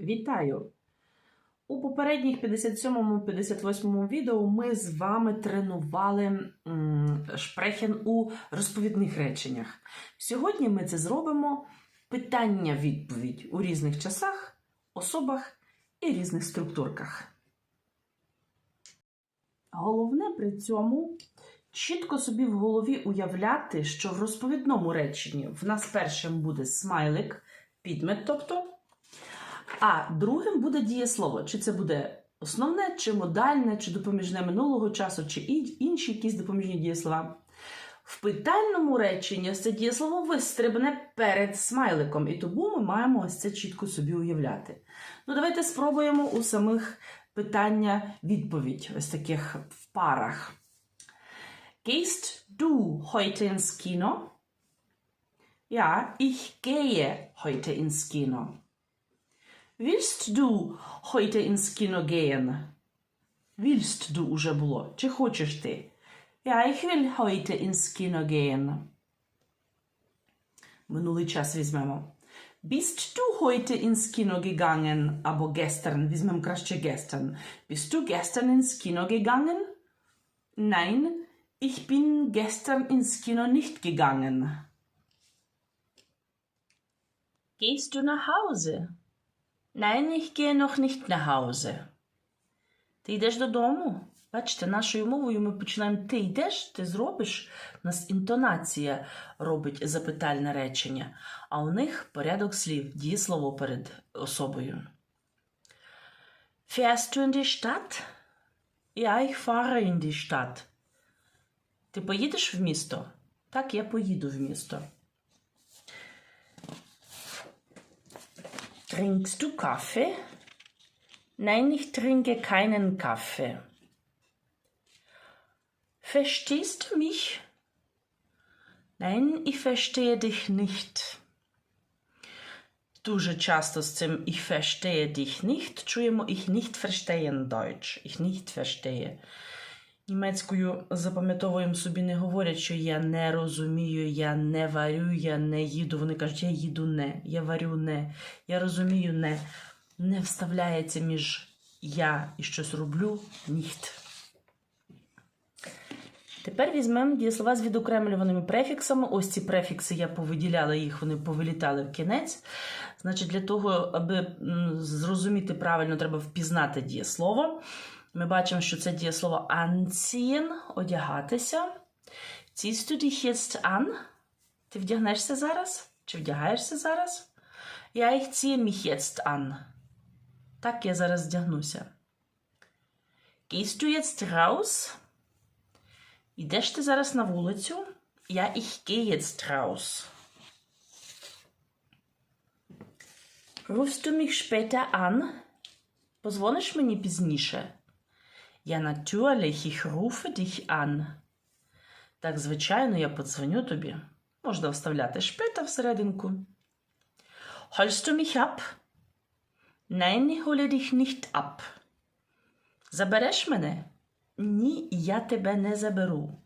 Вітаю! У попередніх 57-58 відео ми з вами тренували шпрехен у розповідних реченнях. Сьогодні ми це зробимо питання-відповідь у різних часах, особах і різних структурках. Головне при цьому чітко собі в голові уявляти, що в розповідному реченні в нас першим буде смайлик, підмет, тобто. А другим буде дієслово. Чи це буде основне, чи модальне, чи допоміжне минулого часу, чи інші якісь допоміжні дієслова. В питальному реченні це дієслово вистрибне перед смайликом, і тому ми маємо ось це чітко собі уявляти. Ну, давайте спробуємо у самих питання відповідь, ось таких в парах. Gehst du heute ins Kino? Ja, ich gehe heute ins Kino. Willst du heute ins Kino gehen? Willst du уже було. Чи хочеш ти? Ja, ich will heute ins Kino gehen. Минулий час візьмемо. Bist du heute ins Kino gegangen? Або gestern. Візьмемо краще gestern. Bist du gestern ins Kino gegangen? Nein, ich bin gestern ins Kino nicht gegangen. Gehst du nach Hause? Nein, ich gehe noch nicht nach Hause. Ти йдеш додому? Бачите, нашою мовою ми починаємо ти йдеш, ти зробиш. У нас інтонація робить запитальне речення, а у них порядок слів, дієслово перед особою. Fährst du in die Stadt? Ja, ich fahre in die Stadt. Ти поїдеш в місто? Так, я поїду в місто. Trinkst du Kaffee? Nein, ich trinke keinen Kaffee. Verstehst du mich? Nein, ich verstehe dich nicht. Дуже часто з цим ich verstehe dich nicht чуємо ich nicht verstehen Deutsch. Ich nicht verstehe. Німецькою запам'ятовуємо собі не говорять, що я не розумію, я не варю, я не їду. Вони кажуть, я їду не, я варю не, я розумію не. Не вставляється між я і щось роблю ніхт. Тепер візьмемо дієслова з відокремлюваними префіксами. Ось ці префікси я повиділяла їх, вони повилітали в кінець. Значить, для того, аби зрозуміти правильно, треба впізнати дієслово. Ми бачимо, що це дієслово anziehen – одягатися. Ziehst du dich jetzt an? Ти вдягнешся зараз? Чи вдягаєшся зараз? Ja, ich ziehe mich jetzt an. Так, я зараз вдягнуся. Gehst du jetzt raus? Ідеш ти зараз на вулицю? Ja, ich gehe jetzt raus. Rufst du mich später an? Позвониш мені пізніше? Ja, natürlich, ich rufe dich an. Так, звичайно, я подзвоню тобі. Можна вставляти шпета всерединку. Holst du mich ab? Nein, ich hole dich nicht ab. Забереш мене? Ні, я тебе не заберу.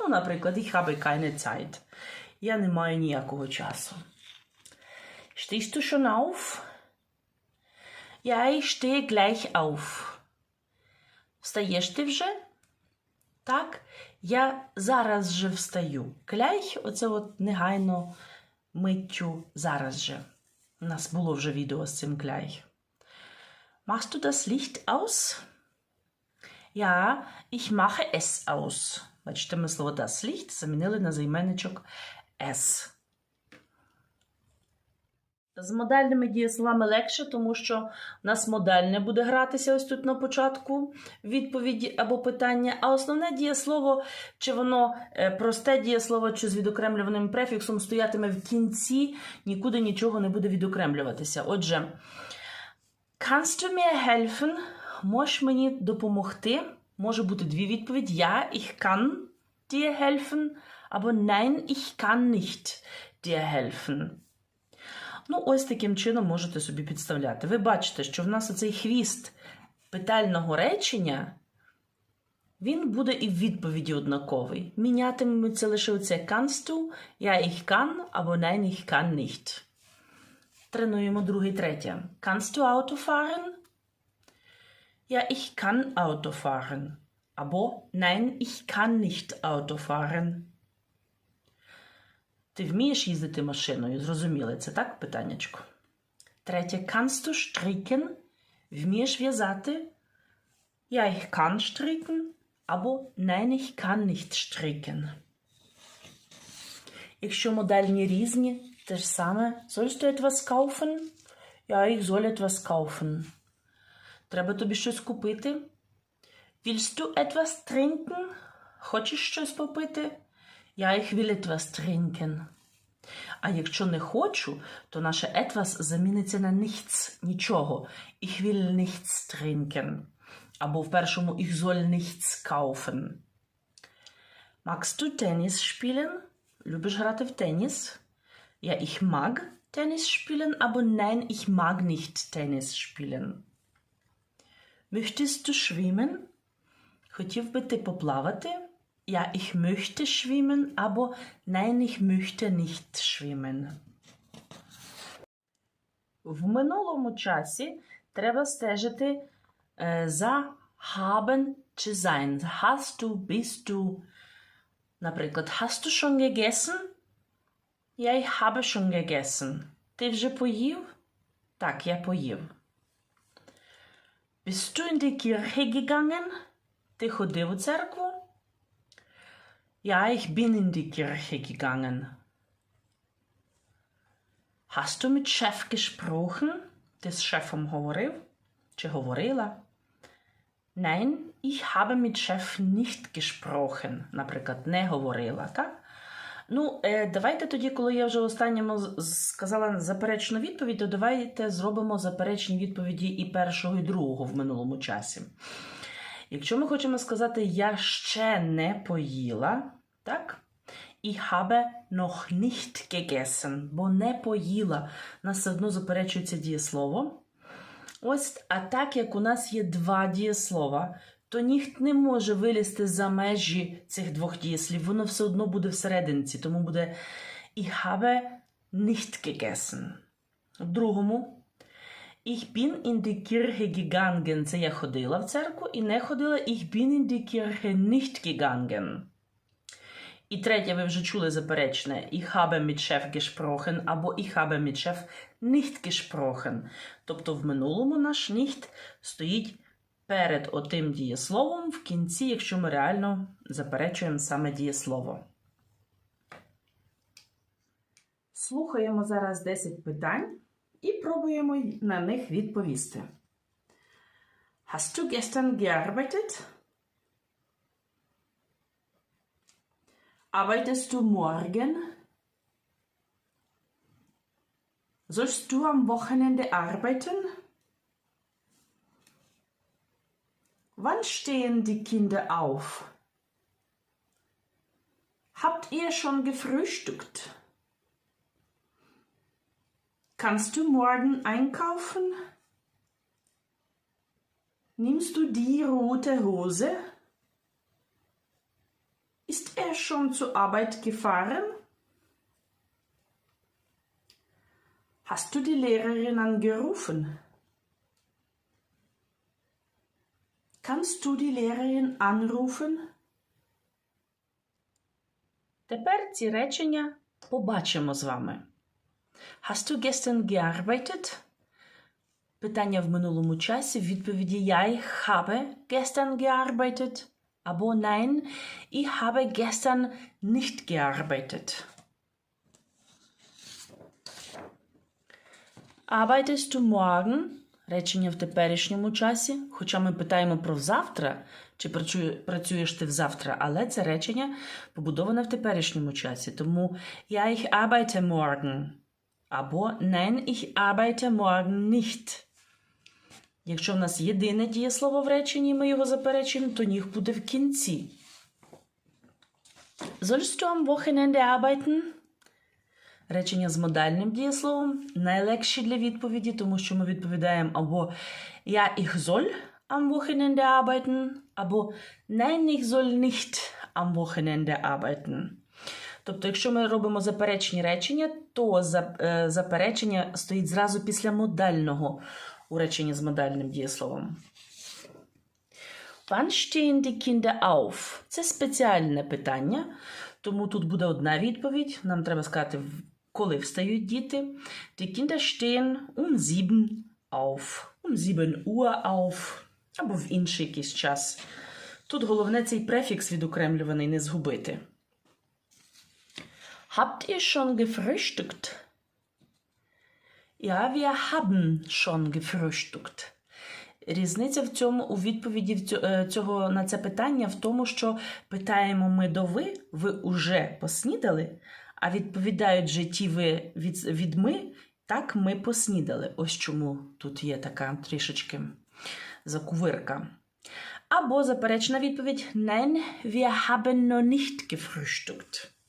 Ну, наприклад, ich habe keine Zeit. Я не маю ніякого часу. Stehst du schon auf? Ja, ich stehe gleich auf. Встаєш ти вже? Так, я зараз же встаю. Gleich – оце от негайно миттю зараз же. У нас було вже відео з цим gleich. Machst du das Licht aus? Ja, ich mache es aus. Бачите, ми слово das Licht замінили на займенничок es. З модальними дієсловами легше, тому що у нас модальне буде гратися ось тут на початку відповіді або питання. А основне дієслово, чи воно е, просте дієслово, чи з відокремлюваним префіксом стоятиме в кінці, нікуди нічого не буде відокремлюватися. Отже, kannst du mir helfen? Можеш мені допомогти? Може бути дві відповіді. Ja, ich kann dir helfen. Або nein, ich kann nicht dir helfen. Ну, ось таким чином можете собі підставляти. Ви бачите, що в нас оцей хвіст питального речення, він буде і в відповіді однаковий. Мінятиметься лише оце kannst du, ja, ich kann, або nein, ich kann nicht. Тренуємо другий, третє. Kannst du Auto fahren? Ja, ich kann Auto fahren. Або Nein, ich kann nicht Auto fahren. Ти вмієш їздити машиною? Зрозуміли це, так, питаннячко? Третє. Kannst du stricken? Вмієш в'язати? Ja, ich kann stricken. Або Nein, ich kann nicht stricken. Якщо модельні різні, те ж саме. Sollst du etwas kaufen? Ja, ich soll etwas kaufen. Треба тобі щось купити? Willst du etwas trinken? Хочеш щось попити? Ja, ich will etwas trinken. А якщо не хочу, то наше etwas заміниться на nichts, нічого. Ich will nichts trinken. Або в першому ich soll nichts kaufen. Magst du Tennis spielen? Любиш грати в теніс? Ja, ich mag Tennis spielen, aber nein, ich mag nicht Tennis spielen. Möchtest du schwimmen? Хотів би ти поплавати? Ja, ich möchte schwimmen, aber nein, ich möchte nicht schwimmen. В минулому часі треба стежити е, за haben чи sein. Hast du, bist du. Наприклад, hast du schon gegessen? Ja, ich habe schon gegessen. Ти вже поїв? Так, я поїв. Bist du in die Kirche gegangen? Ти ходив у церкву? Ja, ich bin in die Kirche gegangen. Hast du mit Chef gesprochen? З шефом говорив? Чи говорила? Nein, ich habe mit Chef nicht gesprochen. Наприклад, не говорила, так? Ну, е, давайте тоді, коли я вже останньому сказала заперечну відповідь, то давайте зробимо заперечні відповіді і першого, і другого в минулому часі. Якщо ми хочемо сказати я ще не поїла, так? Ich habe noch nicht gegessen, бо не поїла. Нас все одно заперечується дієслово. Ось, а так як у нас є два дієслова, то ніхто не може вилізти за межі цих двох дієслів. Воно все одно буде всерединці, тому буде Ich habe nicht gegessen. В другому Ich bin in die Kirche gegangen. Це я ходила в церкву і не ходила. Ich bin in die Kirche nicht gegangen. І третє, ви вже чули заперечне. Ich habe mit Chef gesprochen або Ich habe mit Chef nicht gesprochen. Тобто в минулому наш nicht стоїть перед отим дієсловом в кінці, якщо ми реально заперечуємо саме дієслово. Слухаємо зараз 10 питань і пробуємо й на них відповісти. Hast du gestern gearbeitet? Arbeitest du morgen? Sollst du am Wochenende arbeiten? Wann stehen die Kinder auf? Habt ihr schon gefrühstückt? Kannst du morgen einkaufen? Nimmst du die rote Hose? Ist er schon zur Arbeit gefahren? Hast du die Lehrerin angerufen? Kannst du die Lehrerin anrufen? Тепер ці речення побачимо з вами. Hast du gestern gearbeitet? Питання в минулому часі в відповіді Я habe gestern gearbeitet або Nein, ich habe gestern nicht gearbeitet. Arbeitest du morgen? Речення в теперішньому часі. Хоча ми питаємо про завтра, чи працюєш ти взавтра, але це речення побудоване в теперішньому часі. Тому Ja, ich arbeite morgen. Або Nein, ich arbeite morgen nicht. Якщо в нас єдине дієслово в реченні, ми його заперечуємо, то ніг буде в кінці. Sollst du am Wochenende arbeiten? Речення з модальним дієсловом найлегші для відповіді, тому що ми відповідаємо або Ja, ich soll am Wochenende arbeiten, або Nein, ich soll nicht am Wochenende arbeiten. Тобто, якщо ми робимо заперечні речення, то е, заперечення стоїть зразу після модального у з модальним дієсловом. Wann stehen die Kinder auf? Це спеціальне питання, тому тут буде одна відповідь. Нам треба сказати, коли встають діти. Die Kinder stehen um 7 auf. Um 7 Uhr auf. Або в інший якийсь час. Тут головне цей префікс відокремлюваний не згубити. Habt ihr schon gefrühstückt? Ja, wir haben schon gefrühstückt. Різниця в цьому у відповіді е, цього на це питання в тому, що питаємо ми до ви, ви уже поснідали, а відповідають же ті ви від, від ми, так ми поснідали. Ось чому тут є така трішечки закувирка. Або заперечна відповідь Nein, wir haben noch nicht gefrühstückt.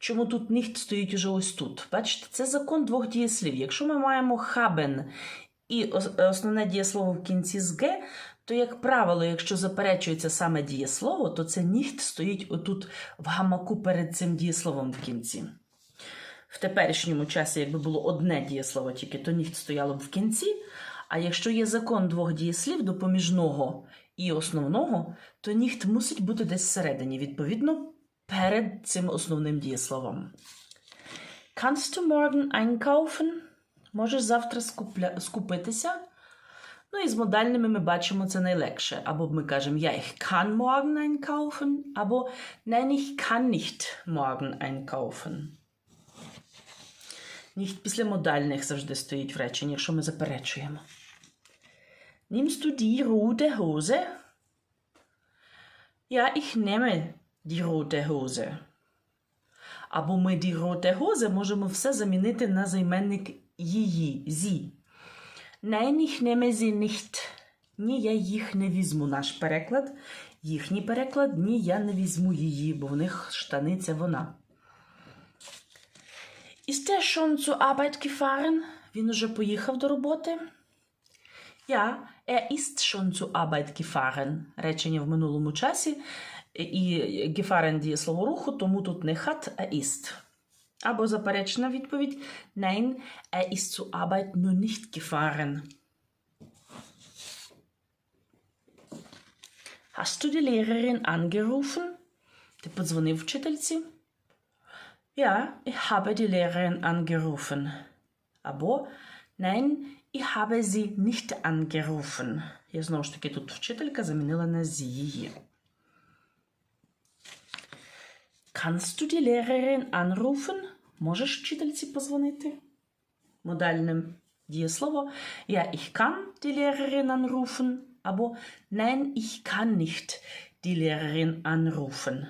Чому тут nicht стоїть уже ось тут? Бачите, це закон двох дієслів. Якщо ми маємо haben і основне дієслово в кінці з г, то, як правило, якщо заперечується саме дієслово, то це nicht стоїть отут в гамаку перед цим дієсловом в кінці. В теперішньому часі, якби було одне дієслово тільки, то nicht стояло б в кінці. А якщо є закон двох дієслів допоміжного і основного, то nicht мусить бути десь всередині, відповідно, перед цим основним дієсловом. Kannst du morgen einkaufen? Можеш завтра скупля... скупитися? Ну і з модальними ми бачимо це найлегше. Або ми кажемо ja, ich kann morgen einkaufen, або nein, ich kann nicht morgen einkaufen. Nicht після модальних завжди стоїть в реченні, якщо ми заперечуємо. Nimmst du die rote Hose? Ja, ich nehme die rote Hose. Або ми die rote Hose можемо все замінити на займенник її, зі. Nein, ich nehme sie nicht. Ні, я їх не візьму. Наш переклад. Їхній переклад ні, я не візьму її, бо в них штани це вона. Ist er schon zur Arbeit gefahren? Він уже поїхав до роботи? Ja, er ist schon zur Arbeit gefahren. Речення в минулому часі. І gefahren діє слово руху, тому тут не hat, а ist. Або заперечна відповідь Nein, er ist zur Arbeit nur nicht gefahren. Hast du die Lehrerin angerufen? Ти подзвонив вчительці? Ja, ich habe die Lehrerin angerufen. Або Nein, ich habe sie nicht angerufen. Я знову ж таки тут вчителька замінила на зі її. Kannst du die Lehrerin anrufen? Можеш вчительці позвонити? Модальним дієслово Ja, ich kann die Lehrerin anrufen. Або Nein, ich kann nicht die Lehrerin anrufen.